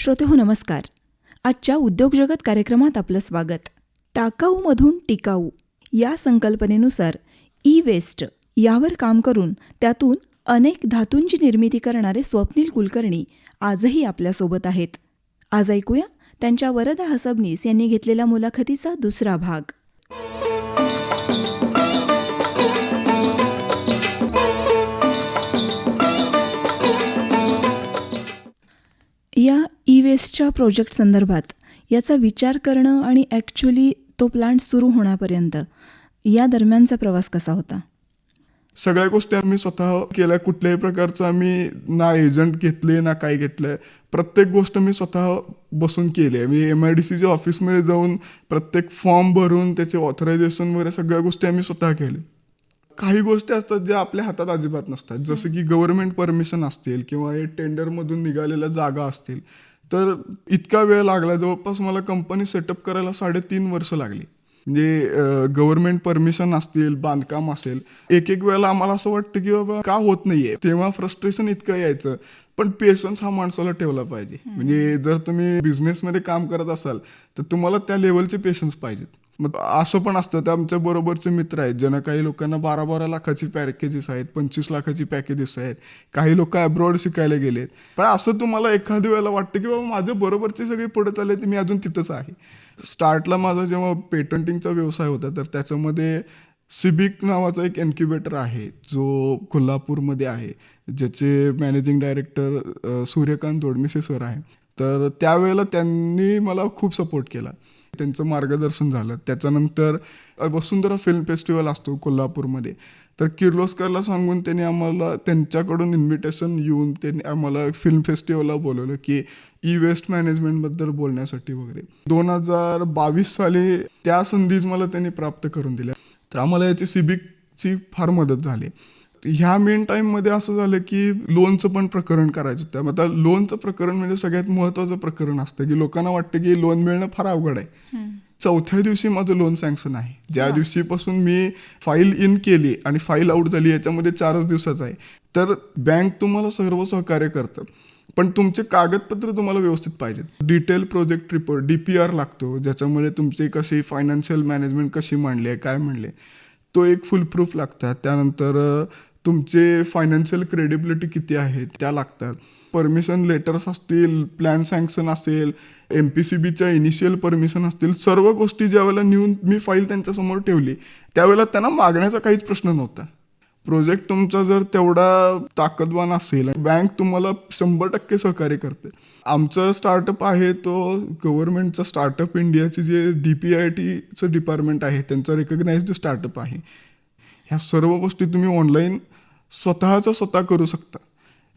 श्रोते हो नमस्कार. आजच्या उद्योग जगत कार्यक्रमात आपलं स्वागत. टाकाऊमधून टिकाऊ या संकल्पनेनुसार ई वेस्ट यावर काम करून त्यातून अनेक धातूंची निर्मिती करणारे स्वप्नील कुलकर्णी आजही आपल्यासोबत आहेत. आज ऐकूया त्यांच्या वरदा हसबनीस यांनी घेतलेल्या मुलाखतीचा दुसरा भाग. या ई वेस्टच्या प्रोजेक्ट संदर्भात याचा विचार करणं आणि ॲक्च्युली तो प्लांट सुरू होण्यापर्यंत या दरम्यानचा प्रवास कसा होता? सगळ्या गोष्टी आम्ही स्वतः केल्या. कुठल्याही प्रकारचं आम्ही ना एजंट घेतले ना काय घेतलंय प्रत्येक गोष्ट मी स्वतः बसून केली आहे. मी एम आय डी सीच्या ऑफिसमध्ये जाऊन प्रत्येक फॉर्म भरून त्याचे ऑथरायझेशन वगैरे सगळ्या गोष्टी आम्ही स्वतः केल्या. काही गोष्टी असतात ज्या आपल्या हातात अजिबात नसतात. जसं की गव्हर्नमेंट परमिशन असतील किंवा हे टेंडरमधून निघालेल्या जागा असतील. तर इतका वेळ लागला. जवळपास मला कंपनी सेटअप करायला साडेतीन वर्ष लागली. म्हणजे गव्हर्नमेंट परमिशन असतील बांधकाम असेल. एक एक वेळेला आम्हाला असं वाटतं की बाबा का होत नाहीये? तेव्हा फ्रस्ट्रेशन इतकं यायचं. पण पेशन्स हा माणसाला ठेवला पाहिजे. म्हणजे जर तुम्ही बिझनेसमध्ये काम करत असाल तर तुम्हाला त्या लेवलचे पेशन्स पाहिजेत. मग असं पण असतं. तर आमच्या बरोबरचे मित्र आहेत. ज्यांना काही लोकांना बारा बारा लाखाची पॅकेजेस आहेत पंचवीस लाखाची पॅकेजेस आहेत. काही लोक अब्रॉड शिकायला गेलेत. पण असं तुम्हाला एखाद्या वेळेला वाटतं की बाबा माझ्या बरोबरचे सगळे पुढे चालले तर मी अजून तिथंच आहे. स्टार्टला माझा जेव्हा पेटंटिंगचा व्यवसाय होता तर त्याच्यामध्ये सिबिक नावाचा एक इन्क्युबेटर आहे. जो कोल्हापूरमध्ये आहे. ज्याचे managing director Suryakant Dodmise sir आहे. तर त्यावेळेला त्यांनी मला खूप सपोर्ट केला. त्यांचं मार्गदर्शन झालं. त्याच्यानंतर वसुंधरा फिल्म फेस्टिवल असतो कोल्हापूरमध्ये. तर किर्लोस्करला सांगून त्यांनी आम्हाला त्यांच्याकडून इन्व्हिटेशन येऊन त्यांनी आम्हाला फिल्म फेस्टिवलला बोलवलं की ई वेस्ट मॅनेजमेंटबद्दल बोलण्यासाठी वगैरे. दोन हजार बावीस साली त्या संधीच मला त्यांनी प्राप्त करून दिल्या. तर आम्हाला याची सिबिकची फार मदत झाली. ह्या मेन टाईममध्ये असं झालं की लोनचं पण प्रकरण करायचं होतं. आता लोनचं प्रकरण म्हणजे सगळ्यात महत्त्वाचं प्रकरण असतं की लोकांना वाटतं की लोन मिळणं फार अवघड आहे. चौथ्या दिवशी माझं लोन सँक्शन आहे. ज्या दिवशीपासून मी फाईल इन केली आणि फाईल आउट झाली याच्यामध्ये चारच दिवसाचं आहे. तर बँक तुम्हाला सर्व सहकार्य करतं. पण तुमचे कागदपत्र तुम्हाला व्यवस्थित पाहिजेत. Detail project report D P R लागतो. ज्याच्यामध्ये तुमची कशी फायनान्शियल मॅनेजमेंट कशी मांडली आहे काय म्हणले तो एक फुल प्रूफ लागतात त्यानंतर तुमचे फायनान्शियल क्रेडिबिलिटी किती आहे त्या लागतात. परमिशन लेटर्स असतील प्लॅन सँक्शन असेल एम पी सी बीच्या इनिशियल परमिशन असतील सर्व गोष्टी ज्यावेळेला नेऊन मी फाईल त्यांच्यासमोर ठेवली त्यावेळेला त्यांना मागण्याचा काहीच प्रश्न नव्हता. प्रोजेक्ट तुमचा जर तेवढा ताकदवान असेल बँक तुम्हाला शंभर टक्के सहकार्य करते आमचं स्टार्टअप आहे तो गव्हर्नमेंटचं स्टार्टअप इंडियाची जे डी पी आय टीचं डिपार्टमेंट आहे त्यांचं रेकग्नाइज्ड स्टार्टअप आहे. ह्या सर्व गोष्टी तुम्ही ऑनलाईन स्वतःचा स्वतः करू शकता.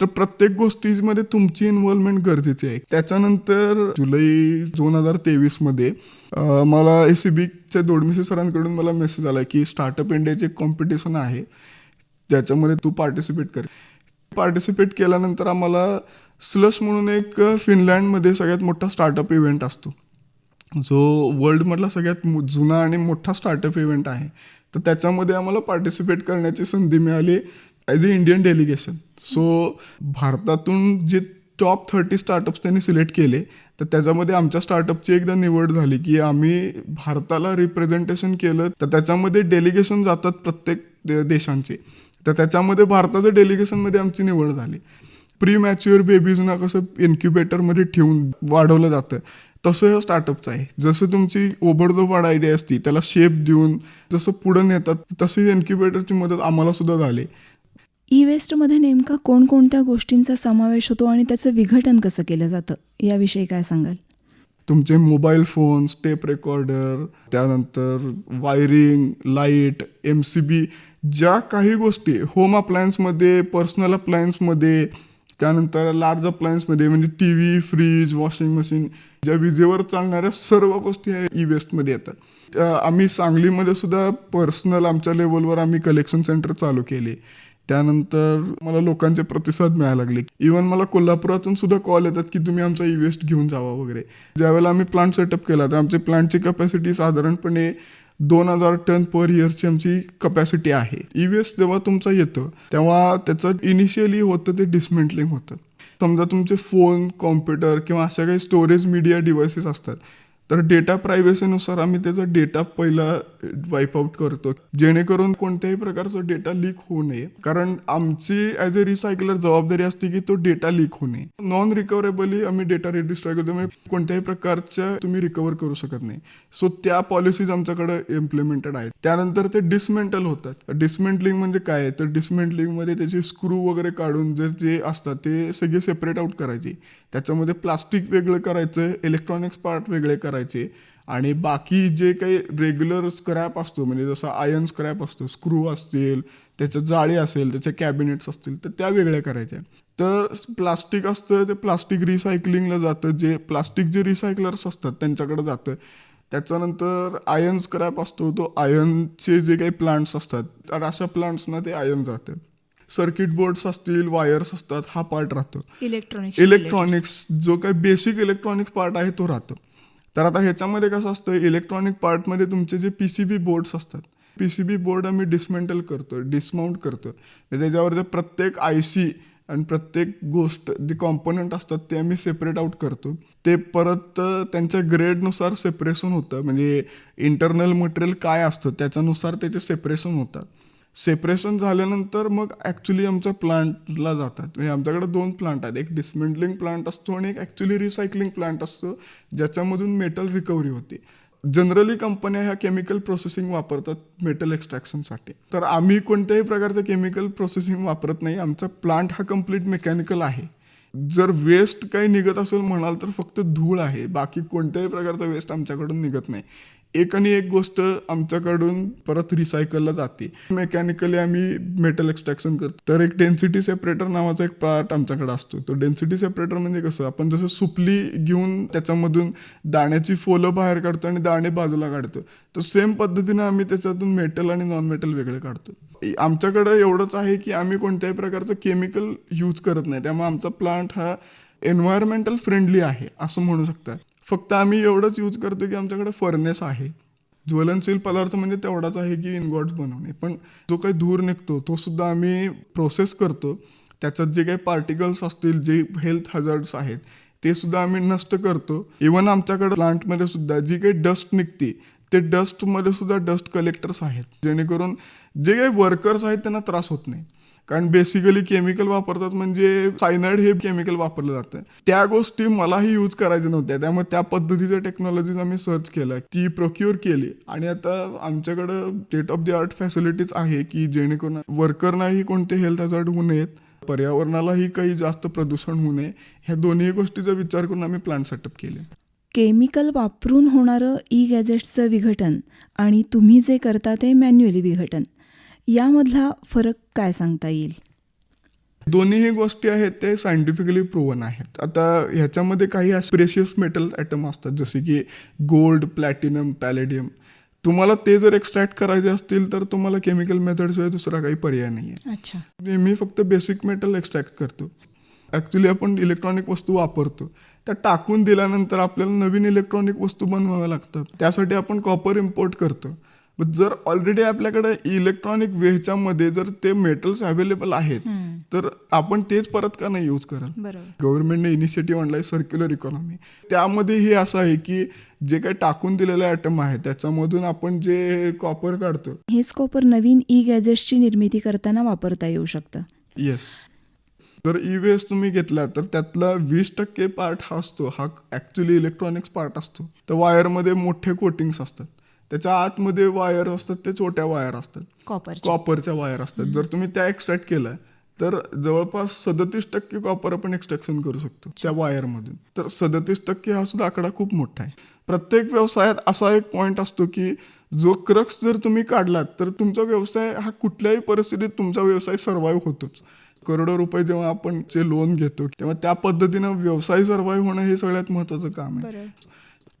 तर प्रत्येक गोष्टीमध्ये तुमची इन्व्हॉल्वमेंट गरजेची आहे. त्याच्यानंतर जुलै दोन हजार तेवीसमध्ये मला ए सी बीच्या दोडमिसे सरांकडून मला मेसेज आला की स्टार्टअप इंडियाचे एक कॉम्पिटिशन आहे. त्याच्यामध्ये तू पार्टिसिपेट कर. पार्टिसिपेट केल्यानंतर आम्हाला स्लश म्हणून एक फिनलँडमध्ये सगळ्यात मोठा स्टार्टअप इव्हेंट असतो. जो वर्ल्डमधला सगळ्यात जुना आणि मोठा स्टार्टअप इव्हेंट आहे. तर त्याच्यामध्ये आम्हाला पार्टिसिपेट करण्याची संधी मिळाली as a Indian delegation so भारतातून जे टॉप थर्टी स्टार्टअप्स त्यांनी सिलेक्ट केले तर त्याच्यामध्ये आमच्या स्टार्टअपची एकदा निवड झाली की आम्ही भारताला रिप्रेझेंटेशन केलं तर त्याच्यामध्ये डेलिगेशन जातात प्रत्येक देशांचे. तर त्याच्यामध्ये भारताचं डेलिगेशनमध्ये आमची निवड झाली. प्री मॅच्युअर बेबीजना कसं इन्क्युबेटरमध्ये ठेवून वाढवलं जातं. तसं हे स्टार्टअपचं आहे. जसं तुमची ओबडदोबड आयडिया असती त्याला शेप देऊन जसं पुढं नेतात तशी इन्क्युबेटरची मदत आम्हाला सुद्धा झाली. ई वेस्टमध्ये नेमका कोणकोणत्या गोष्टींचा समावेश होतो आणि त्याचं विघटन कसं केलं जातं? याविषयी काय सांगाल? तुमचे मोबाईल फोन टेप रेकॉर्डर त्यानंतर wiring light M C B ज्या काही गोष्टी होम अप्लायन्समध्ये पर्सनल अप्लायन्समध्ये त्यानंतर लार्ज अप्लायन्समध्ये म्हणजे T V fridge washing machine ज्या विजेवर चालणाऱ्या सर्व गोष्टी ह्या ई वेस्टमध्ये येतात. आम्ही सांगलीमध्ये सुद्धा पर्सनल आमच्या लेवलवर आम्ही कलेक्शन सेंटर चालू केले. त्यानंतर मला लोकांचे प्रतिसाद मिळायला लागले. इवन मला कोल्हापुरातून सुद्धा कॉल येतात की तुम्ही आमचा ई वेस्ट घेऊन जावा वगैरे. ज्यावेळेला आम्ही प्लांट सेटअप केला तर आमचे प्लांटची कपॅसिटी साधारणपणे दोन हजार टन पर इयरची आमची कपॅसिटी आहे. ई जेव्हा तुमचं येतं तेव्हा त्याचं इनिशियली होतं ते डिसमेंटलिंग होतं. समजा तुमचे फोन कॉम्प्युटर किंवा अशा काही स्टोरेज मीडिया डिव्हायसेस असतात तर डेटा प्रायव्हसीनुसार आम्ही त्याचा डेटा पहिला वाईप आउट करतो. जेणेकरून कोणत्याही प्रकारचा डेटा लीक होऊ नये. कारण आमची ॲज अ रिसायकलर जबाबदारी असते की तो डेटा लीक होऊ नये. नॉन रिकव्हरेबली आम्ही डेटा रिडिस्ट्रॉय करतो. म्हणजे कोणत्याही प्रकारच्या तुम्ही रिकवर करू शकत नाही. सो त्या पॉलिसीज आमच्याकडे इम्प्लिमेंटेड आहेत. त्यानंतर ते डिसमेंटल होतात. डिसमेंटलिंग म्हणजे काय तर डिसमेंटलिंगमध्ये त्याचे स्क्रू वगैरे काढून जर जे असतात ते सगळे सेपरेट आउट करायचे. त्याच्यामध्ये प्लास्टिक वेगळं करायचं इलेक्ट्रॉनिक्स पार्ट वेगळे करायचे. आणि बाकी जे काही रेग्युलर स्क्रॅप असतो म्हणजे जसा आयर्न स्क्रॅप असतो स्क्रू असतील त्याच्या जाळी असेल त्याचे कॅबिनेट्स असतील तर त्या वेगळ्या करायच्या. तर प्लास्टिक असतं ते प्लास्टिक रिसायकलिंगला जातं. जे प्लास्टिक जे रिसायकलर्स असतात त्यांच्याकडे जातं. त्याच्यानंतर आयर्न स्क्रॅप असतो तो आयर्नचे जे काही प्लांट्स असतात तर अशा प्लांट्सना ते आयर्न जातं. सर्किट बोर्ड्स असतील वायर्स असतात हा पार्ट राहतो. इलेक्ट्रॉनिक्स इलेक्ट्रॉनिक्स जो काही बेसिक इलेक्ट्रॉनिक्स पार्ट आहे तो राहतो. तर आता ह्याच्यामध्ये कसं असतं इलेक्ट्रॉनिक पार्टमध्ये तुमचे जे पी सी बी बोर्ड्स असतात पी सी बी बोर्ड आम्ही डिसमेंटल करतो डिस्माउंट करतो त्याच्यावर त्याच्यावर प्रत्येक आय सी आणि प्रत्येक गोष्ट जे कॉम्पोनंट असतात ते आम्ही सेपरेट आउट करतो. ते परत त्यांच्या ग्रेडनुसार सेपरेशन होतं. म्हणजे इंटरनल मटेरियल काय असतं त्याच्यानुसार त्याचे सेपरेशन होतात. सेपरेशन झाल्यानंतर मग ॲक्च्युली आमच्या प्लांटला जातात. म्हणजे आमच्याकडे दोन प्लांट आहेत. एक डिसमेंटलिंग प्लांट असतो आणि एक ॲक्च्युली रिसायकलिंग प्लांट असतो ज्याच्यामधून मेटल रिकव्हरी होते. जनरली कंपन्या ह्या केमिकल प्रोसेसिंग वापरतात मेटल एक्स्ट्रॅक्शनसाठी तर आम्ही कोणत्याही प्रकारचं केमिकल प्रोसेसिंग वापरत नाही. आमचा प्लांट हा कंप्लीट मेकॅनिकल आहे. जर वेस्ट काही निघत असेल म्हणाल तर फक्त धूळ आहे. बाकी कोणत्याही प्रकारचा वेस्ट आमच्याकडून निघत नाही. एक आणि एक गोष्ट आमच्याकडून परत रिसायकलला जाते. मेकॅनिकली आम्ही मेटल एक्स्ट्रॅक्शन करतो. तर एक डेन्सिटी सेपरेटर नावाचा एक पार्ट आमच्याकडे असतो. तो डेन्सिटी सेपरेटर म्हणजे कसं? आपण जसं सुपली घेऊन त्याच्यामधून दाण्याची फोलं बाहेर काढतो आणि दाणे बाजूला काढतो. तर सेम पद्धतीने आम्ही त्याच्यातून मेटल आणि नॉन मेटल वेगळे काढतो. आमच्याकडे एवढंच आहे की आम्ही कोणत्याही प्रकारचं केमिकल यूज करत नाही. त्यामुळे आमचा प्लांट हा एन्व्हायरमेंटल फ्रेंडली आहे असं म्हणू शकता फक्त आम्ही एवढंच यूज करतो की आमच्याकडे फर्नेस आहे. ज्वलनशील पदार्थ म्हणजे तेवढाच आहे की इनगॉट्स बनवणे. पण जो काही धूर निघतो तो सुद्धा आम्ही प्रोसेस करतो. त्याच्यात जे काही पार्टिकल्स असतील जे हेल्थ हजार्ड्स आहेत ते सुद्धा आम्ही नष्ट करतो. इवन आमच्याकडे प्लांटमध्ये सुद्धा जी काही डस्ट निघते ते डस्टमध्ये सुद्धा डस्ट कलेक्टर्स आहेत. जेणेकरून जे काही वर्कर्स आहेत त्यांना त्रास होत नाही. कारण बेसिकली केमिकल वापरतात म्हणजे सायनाइड हे केमिकल वापरलं जातं त्या गोष्टी मलाही यूज करायच्या नव्हत्या. त्यामुळे त्या पद्धतीच्या टेक्नॉलॉजीज आम्ही सर्च केल्या. ती प्रोक्युअर केली. आणि आता आमच्याकडं state of the art facilities आहे की जेणेकरून वर्करनाही कोणते हेल्थ हजार्ड होऊ नयेत. पर्यावरणालाही काही जास्त प्रदूषण होऊ नये. ह्या दोन्ही गोष्टीचा विचार करून आम्ही प्लांट सेटअप केले. केमिकल वापरून होणारं ई गॅजेट्सचं विघटन आणि तुम्ही जे करता ते मॅन्युअली विघटन. यामधला फरक काय सांगता येईल? दोन्हीही गोष्टी आहेत ते सायंटिफिकली प्रूव्हन आहेत. आता ह्याच्यामध्ये काही प्रेशियस मेटल ॲटम असतात जसे की गोल्ड प्लॅटिनम पॅलेडियम तुम्हाला ते जर एक्स्ट्रॅक्ट करायचे असतील तर तुम्हाला केमिकल मेथडशिवाय दुसरा काही पर्याय नाही आहे अच्छा. मी फक्त बेसिक मेटल एक्स्ट्रॅक्ट करतो. ॲक्च्युली आपण इलेक्ट्रॉनिक वस्तू वापरतो. त्या टाकून दिल्यानंतर आपल्याला नवीन इलेक्ट्रॉनिक वस्तू बनवाव्या लागतात. त्यासाठी आपण कॉपर इम्पोर्ट करतो. पण जर ऑलरेडी आपल्याकडे इलेक्ट्रॉनिक वेच्यामध्ये जर ते मेटल्स अवेलेबल आहेत तर आपण तेच परत का नाही यूज बरोबर. गव्हर्नमेंटने इनिशिएटिव्ह आणलाय सर्क्युलर इकॉनॉमी त्यामध्ये हे असं आहे की जे काही टाकून दिलेले ॲटम आहे त्याच्यामधून आपण जे कॉपर काढतो. हेच कॉपर नवीन ई गॅजेट्सची निर्मिती करताना वापरता येऊ शकतं. येस जर ई वेस्ट तुम्ही घेतला तर त्यातला वीस टक्के पार्ट हा असतो. हा ॲक्च्युली इलेक्ट्रॉनिक्स पार्ट असतो. तर वायरमध्ये मोठे कोटिंग्स असतात. त्याच्या आतमध्ये वायर असतात ते छोट्या वायर असतात. कॉपर कॉपरच्या वायर असतात. जर तुम्ही त्या एक्स्ट्रॅक्ट केल्या तर जवळपास सदतीस टक्के कॉपर आपण एक्स्ट्रॅक्शन करू शकतो त्या वायरमधून. तर सदतीस टक्के हा सुद्धा आकडा खूप मोठा आहे. प्रत्येक व्यवसायात असा एक पॉईंट असतो की जो क्रक्स जर तुम्ही काढलात तर तुमचा व्यवसाय हा कुठल्याही परिस्थितीत तुमचा व्यवसाय सर्व्हाइव्ह होतोच. करोडो रुपये जेव्हा आपण जे लोन घेतो तेव्हा त्या पद्धतीनं व्यवसाय सर्व्हाइव्ह होणं हे सगळ्यात महत्वाचं काम आहे.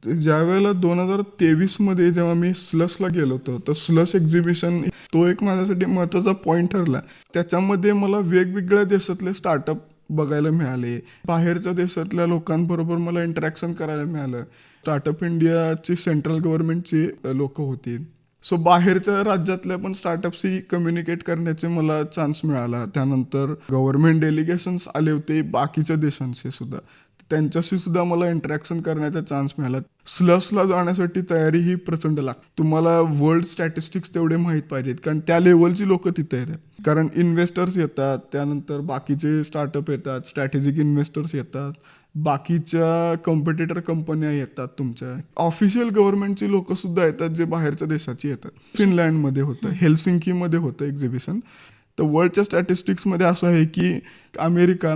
ज्या वेळेला दोन हजार तेवीसमध्ये जेव्हा मी स्लसला गेलो होतो तर स्लस एक्झिबिशन तो एक माझ्यासाठी महत्त्वाचा पॉईंट ठरला. त्याच्यामध्ये मला वेगवेगळ्या देशातले स्टार्टअप बघायला मिळाले. बाहेरच्या देशातल्या लोकांबरोबर मला इंटरॅक्शन करायला मिळालं. स्टार्टअप इंडियाची सेंट्रल गव्हर्नमेंटची लोक होती. सो बाहेरच्या राज्यातल्या पण स्टार्टअपशी कम्युनिकेट करण्याचे मला चान्स मिळाला. त्यानंतर गव्हर्नमेंट डेलिगेशन्स आले होते बाकीच्या देशांशी सुद्धा. त्यांच्याशी सुद्धा मला इंटरॅक्शन करण्याचा चान्स मिळाला. स्लसला जाण्यासाठी तयारी ही प्रचंड लागते तुम्हाला वर्ल्ड स्टॅटिस्टिक्स तेवढे माहीत पाहिजेत कारण त्या लेवलची लोक तिथे येतात कारण इन्व्हेस्टर्स येतात त्यानंतर बाकीचे स्टार्टअप येतात स्ट्रॅटेजिक इन्व्हेस्टर्स येतात बाकीच्या कॉम्पिटिटर कंपन्या येतात तुमच्या. ऑफिशियल गव्हर्नमेंटची लोक सुद्धा येतात जे बाहेरच्या देशाची येतात. फिनलँडमध्ये होतं हेल्सिंकीमध्ये होतं एक्झिबिशन तर वर्ल्डच्या स्टॅटिस्टिक्समध्ये असं आहे की अमेरिका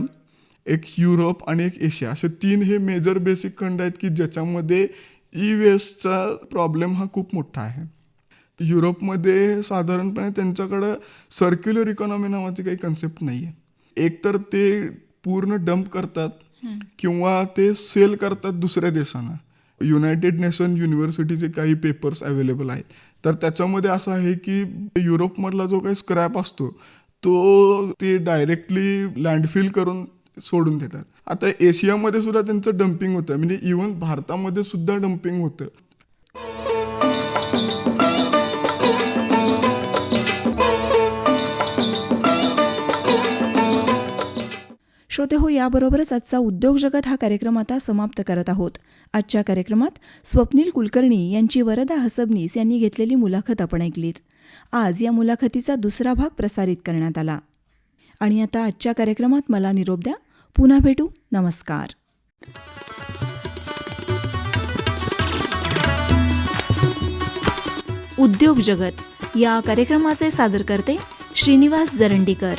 एक युरोप आणि एक एशिया. असे तीन हे मेजर बेसिक खंड आहेत की ज्याच्यामध्ये ई वेस्टचा प्रॉब्लेम हा खूप मोठा आहे. युरोपमध्ये साधारणपणे त्यांच्याकडं सर्क्युलर इकॉनॉमी नावाची काही कन्सेप्ट नाही आहे एकतर ते पूर्ण डंप करतात किंवा ते सेल करतात दुसऱ्या देशांना. युनायटेड नेशन युनिव्हर्सिटीचे काही पेपर्स अवेलेबल आहेत. तर त्याच्यामध्ये असं आहे की युरोपमधला जो काही स्क्रॅप असतो तो ते डायरेक्टली लँडफिल करून सोडून देतात. आता एशियामध्ये सुद्धा त्यांचं डम्पिंग होतं. म्हणजे इवन भारतामध्ये सुद्धा डम्पिंग होतं. श्रोते हो याबरोबरच आजचा उद्योग जगत हा कार्यक्रम आता समाप्त करत आहोत. आजच्या कार्यक्रमात स्वप्नील कुलकर्णी यांची वरदा हसबनीस यांनी घेतलेली मुलाखत आपण ऐकलीत. आज या मुलाखतीचा दुसरा भाग प्रसारित करण्यात आला. आणि आता आजच्या कार्यक्रमात मला निरोप द्या. पुन्हा भेटू. नमस्कार. उद्योग जगत या कार्यक्रमाचे सादर करते श्रीनिवास जरंडीकर.